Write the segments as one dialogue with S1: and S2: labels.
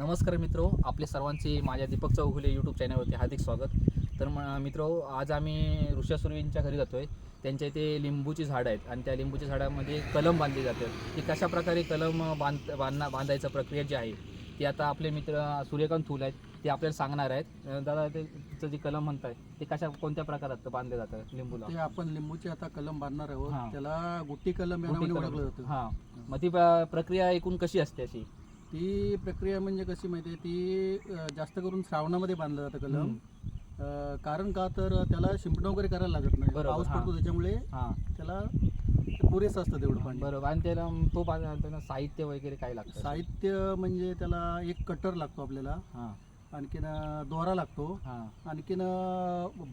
S1: नमस्कार मित्रो आपले सर्वांचे माझ्या दीपक चौगुले यूट्यूब चॅनलवरती हार्दिक स्वागत. तर म मित्रो आज आम्ही ऋषासुरवींच्या घरी जातो आहे त्यांच्या इथे लिंबूची झाडं आहेत आणि त्या लिंबूच्या झाडामध्ये कलम बांधली जाते. ती कशा प्रकारे कलम बांध बांधणा बांधायचं प्रक्रिया जी आहे ती आता आपले मित्र सूर्यकांत फुल आहेत ते आपल्याला सांगणार आहेत. दादा ते जे कलम म्हणताय ते कशा कोणत्या प्रकारात बांधले जातं लिंबूला?
S2: ते आपण लिंबूचे आता कलम बांधणार. आहोत. त्याला गुट्टी कलम. ओळखलं जातं.
S1: हां. मग ती प्र- प्रक्रिया एकूण कशी असते अशी?
S2: ती प्रक्रिया म्हणजे कशी माहिती आहे ती जास्त करून श्रावणामध्ये बांधलं जातं कलम. कारण का? तर त्याला शिंपण वगैरे करायला लागत नाही. पाऊस. पडतो त्याच्यामुळे
S1: हां.
S2: त्याला पुरेसं असतं तेवढं पाणी.
S1: बरोबर. आणि त्याला तो बांधताना साहित्य वगैरे काय लागतं?
S2: साहित्य म्हणजे त्याला एक कटर लागतो आपल्याला.
S1: हां.
S2: आणखीन दोरा लागतो.
S1: हां.
S2: आणखीन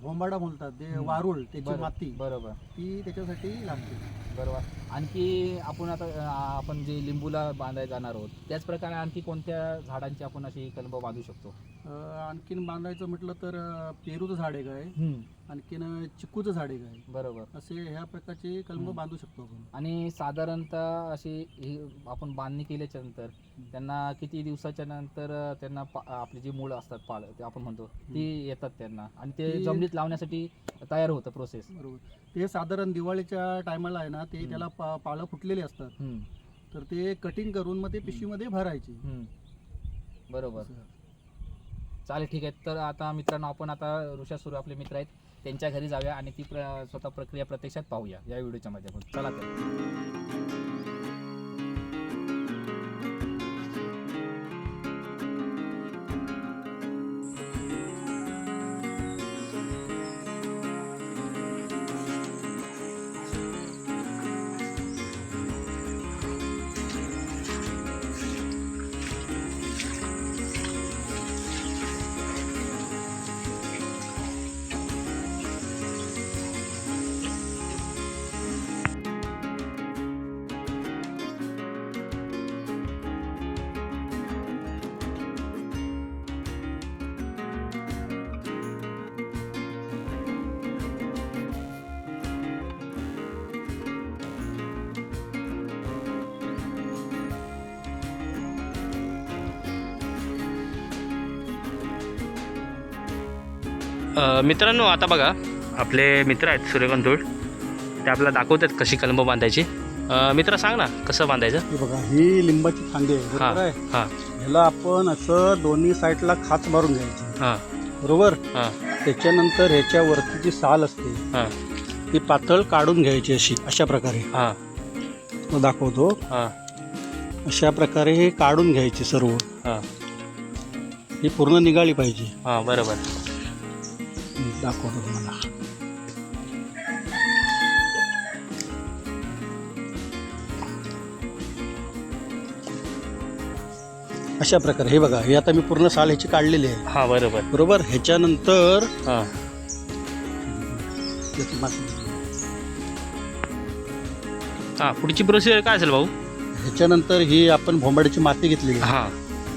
S2: भोंबाडा बोलतात ते. वारुळ त्याची
S1: बरोबर
S2: माती.
S1: बरोबर.
S2: ती त्याच्यासाठी लागते.
S1: बरोबर. आणखी आपण आता अं, आपण जे लिंबूला बांधायला जाणार आहोत त्याच प्रकारे आणखी कोणत्या झाडांची आपण अशी कलम बांधू शकतो?
S2: अं, आणखीन बांधायचं म्हटलं तर अं, पेरूचं झाड एक आहे. आणखीन अं, चिकूचं झाड एक आहे.
S1: बरोबर.
S2: असे ह्या प्रकारचे कलम
S1: हम्म.
S2: बांधू शकतो आपण.
S1: आणि साधारणतः अशी ही आपण बांधणी केल्याच्यानंतर त्यांना किती दिवसाच्या नंतर अं, त्यांना पा- आपली जी मुळं असतात पाळ ते आपण म्हणतो. ती येतात त्यांना. आणि ते
S2: ती-
S1: जमिनीत लावण्यासाठी तयार होतं प्रोसेस
S2: बरोबर. ते साधारण दिवाळीच्या टायमाला आहे ना ते
S1: हम्म.
S2: त्याला पा पाळं फुटलेले असतात. तर ते कटिंग करून मग ते पिशवीमध्ये भरायची.
S1: बरोबर.
S2: असं.
S1: चालेल ठीक आहे. तर आता मित्रांनो आपण आता ऋषा सुरू आपले मित्र आहेत. त्यांच्या घरी जाऊया आणि ती प्र स्वतः प्रक्रिया प्रत्यक्षात पाहूया या व्हिडिओच्या माध्यमातून. चला तर.
S3: मित्रांनो आता बघा आपले मित्र आहेत सूर्यकांत धूळ ते आपल्याला दाखवतात कशी कलंब बांधायची. मित्र सांग ना कसं बांधायचं?
S2: हे बघा ही लिंबाची फांदी आहे
S3: हां
S2: बरोबर आहे?
S3: हां.
S2: ह्याला आपण असं दोन्ही साईडला खाच मारून घ्यायची.
S3: हां.
S2: बरोबर?
S3: हां.
S2: त्याच्यानंतर ह्याच्या वरती जी साल असते
S3: हां.
S2: ती पातळ काढून घ्यायची अशी अशा प्रकारे.
S3: हां.
S2: तो दाखवतो.
S3: हां.
S2: अशा प्रकारे हे काढून घ्यायची सर्व.
S3: हां.
S2: ही पूर्ण निघाली पाहिजे.
S3: हां बरोबर.
S2: दाखवतो तुम्हाला. अशा प्रकारे. हे बघा हे आता मी पूर्ण साल ह्याची काढलेली आहे.
S3: हां बरोबर.
S2: बरोबर? ह्याच्यानंतर
S3: हां. हां पुढची प्रोसिजर काय असेल भाऊ?
S2: ह्याच्यानंतर ही आपण भोंबाड्याची माती घेतलेली आहे.
S3: हां.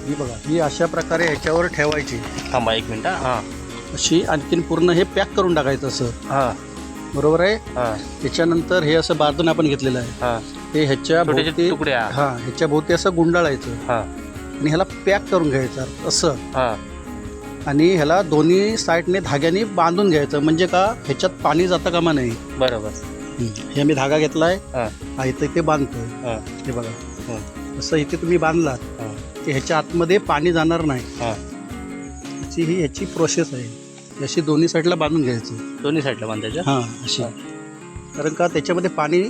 S2: ही बघा ही अशा प्रकारे ह्याच्यावर ठेवायची.
S3: थांबा एक मिनिट हां.
S2: अशी आणखीन पूर्ण हे पॅक करून टाकायचं असं.
S3: हां.
S2: बरोबर आहे?
S3: हां.
S2: त्याच्यानंतर हे असं बांधून आपण घेतलेलं आहे.
S3: हां.
S2: हे ह्याच्या भोवती
S3: तुकड्या.
S2: हा ह्याच्या भोवती असं गुंडाळायचं.
S3: हां.
S2: आणि ह्याला पॅक करून घ्यायचं असं.
S3: हां.
S2: आणि ह्याला दोन्ही साईडने धाग्याने बांधून घ्यायचं. म्हणजे का ह्याच्यात पाणी जातं कामा नाही?
S3: बरोबर.
S2: हे. मी धागा घेतलाय.
S3: हां.
S2: हा इथं इथे बांधतोय.
S3: हां.
S2: हे बघा.
S3: हं.
S2: असं इथे तुम्ही बांधलात.
S3: हां.
S2: की ह्याच्या आतमध्ये पाणी जाणार नाही.
S3: हां.
S2: ह्याची ही ह्याची प्रोसेस आहे. अशी दोन्ही साईडला बांधून घ्यायचं.
S3: दोन्ही साईडला बांधायचं?
S2: हां अशी. कारण का त्याच्यामध्ये पाणी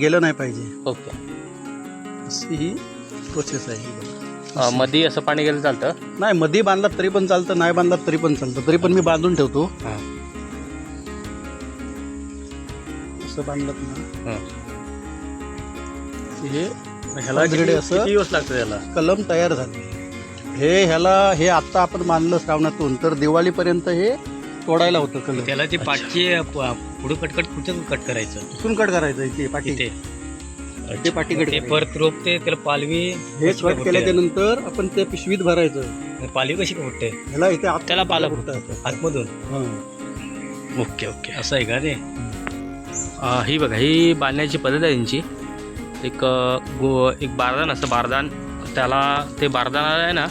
S2: गेलं नाही पाहिजे.
S3: ओके.
S2: अशी ही प्रोसेस आहे. ही.
S3: अ, मध्ये असं पाणी गेलं चालतं?
S2: नाही मध्ये बांधलात तरी पण चालतं नाही बांधलात तरी पण चालतं. तरी पण मी बांधून ठेवतो.
S3: हां.
S2: असं बांधलात ना.
S3: हां.
S2: की हे
S3: ह्याला किती
S2: असं
S3: किती दिवस लागतं त्याला
S2: कलम तयार झाले. हे ह्याला हे आता आपण बांधलं श्रावणातून तर दिवाळीपर्यंत हे तोडायला होतं कलम
S3: त्याला ते पाठचे पुढे कटकट कुठं कट करायचं?
S2: इथून कट करायचं इथे पाठी.
S3: इथे.
S2: ते पाठी कट
S3: ते
S2: करायचं.
S3: परत रोपते त्याला पालवी
S2: हे
S3: कशी
S2: कट
S3: फुटते?
S2: केल्याच्यानंतर आपण ते पिशवीत भरायचं.
S3: पालवी कशी फुटते?
S2: ह्याला इथे आत
S3: त्याला पाला
S2: फुटतात
S3: आतमधून?
S2: हां.
S3: Okay okay. असं आहे का ते अं, ही बघा ही बांधण्याची पद्धत आहे त्यांची. एक अं, गो एक बारदान असतं बारदान. त्याला ते बारदानाला आहे ना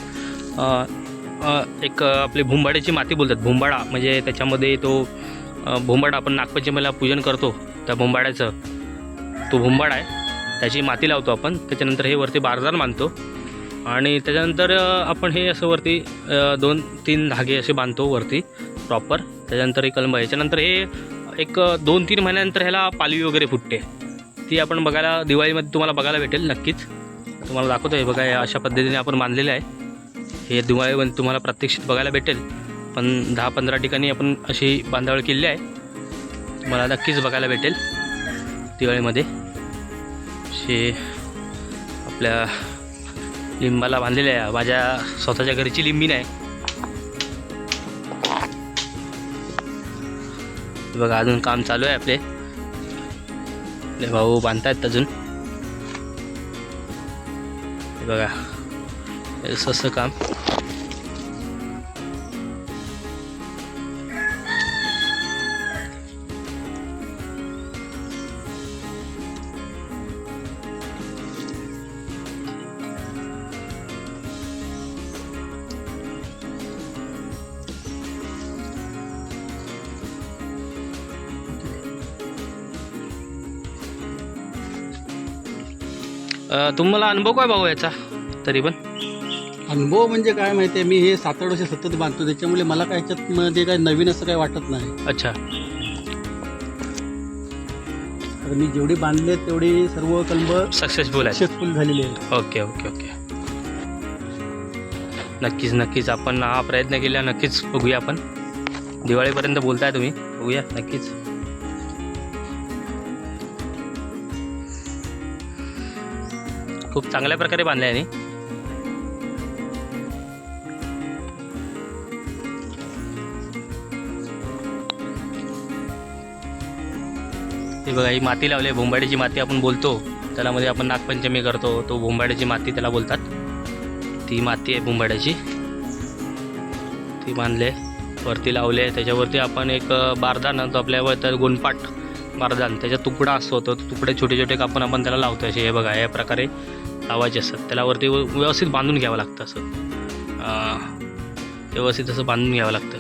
S3: एक आपले आपली भुंबाड्याची माती बोलतात. भुंबाडा म्हणजे त्याच्यामध्ये तो भुंबाडा आपण नागपंचमीला पूजन करतो त्या भुंबाड्याचं. तो भुंबाडा आहे. त्याची माती लावतो आपण. त्याच्यानंतर हे वरती बारदार बांधतो. आणि त्याच्यानंतर आपण हे असं वरती दोन तीन धागे असे बांधतो वरती प्रॉपर त्याच्यानंतर हे कलम याच्यानंतर हे एक दोन तीन महिन्यानंतर ह्याला पालवी वगैरे फुटते. ती आपण बघायला दिवाळीमध्ये तुम्हाला बघायला भेटेल नक्कीच. तुम्हाला दाखवतो आहे बघा अशा पद्धतीने आपण बांधलेलं आहे. हे दिवाळीमध्ये तुम्हाला प्रत्यक्षित बघायला भेटेल. पण दहा पंधरा ठिकाणी आपण अशी बांधावळ केली आहे. मला नक्कीच बघायला भेटेल. दिवाळीमध्ये. असे आपल्या लिंबाला बांधलेले आहे. माझ्या स्वतःच्या घरची लिंबी नाही. बघा अजून काम चालू आहे आपले. भाऊ बांधतायत अजून. बघा. हे असं असं काम अं, तुम्हाला अनुभव काय भाऊ याचा तरी पण
S2: अनुभव म्हणजे काय माहिती आहे मी हे सात आठ वर्ष सतत बांधतो. त्याच्यामुळे मला काय ह्याच्यात मध्ये काय नवीन असं काय वाटत नाही.
S3: अच्छा.
S2: तर मी जेवढी बांधले तेवढी सर्व कलम
S3: सक्सेसफुल आहे
S2: सक्सेसफुल झालेली आहे
S3: ओके ओके ओके. नक्कीच नक्कीच. आपण हा प्रयत्न केला नक्कीच बघूया आपण. दिवाळीपर्यंत बोलताय तुम्ही. बघूया नक्कीच. खूप चांगल्या प्रकारे बांधले आहे हे बघा ही माती लावली आहे भोंबाड्याची माती आपण बोलतो. त्याला मध्ये आपण नागपंचमी करतो. तो भोंबाड्याची माती त्याला बोलतात. ती माती आहे भोंबाड्याची ती बांधले वरती लावले. त्याच्यावरती आपण एक बारदान आणतो आपल्यावर तर गुणपाट बारदान त्याचा तुकडा असतो तो. तुकडे छोटे छोटे कापून आपण त्याला लावतो असे. हे बघा या प्रकारे लावायचे असतात. त्याला वरती व्यवस्थित बांधून घ्यावं लागतं असं. व्यवस्थित असं बांधून घ्यावं लागतं.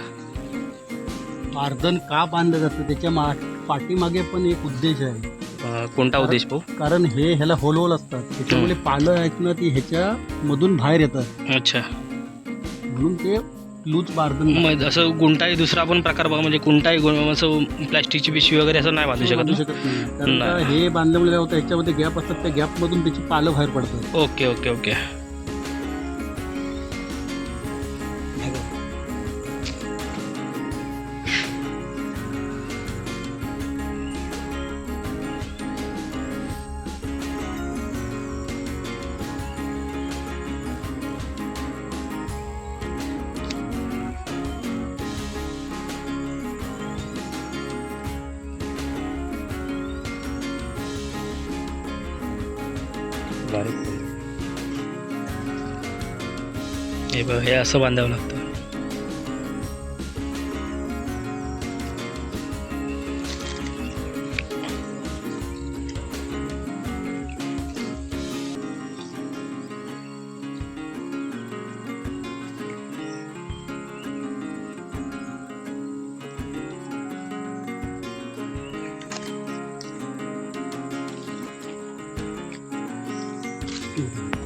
S2: बारदान का बांधलं जातं? त्याच्या मा पाठीमागे पण एक उद्देश आहे.
S3: अ, कोणता उद्देश भाऊ?
S2: कारण हे ह्याला होल होल असतात. त्याच्यामुळे पानं आहेत ना ती ह्याच्या मधून बाहेर येतात
S3: अच्छा.
S2: म्हणून ते लूज बार्धन
S3: मग असं कोणताही दुसरा पण प्रकार बघा म्हणजे कोणताही असं प्लॅस्टिकची पिशवी वगैरे असं नाही बांधू शकत ना?
S2: शकत नाही. कारण
S3: नाही.
S2: का हे बांधल्यामुळे काय होतं ह्याच्यामध्ये गॅप असतात त्या गॅप मधून त्याची पालं बाहेर पडतात.
S3: Okay okay okay. हे बघ हे असं बांधावं लागतं. feeding.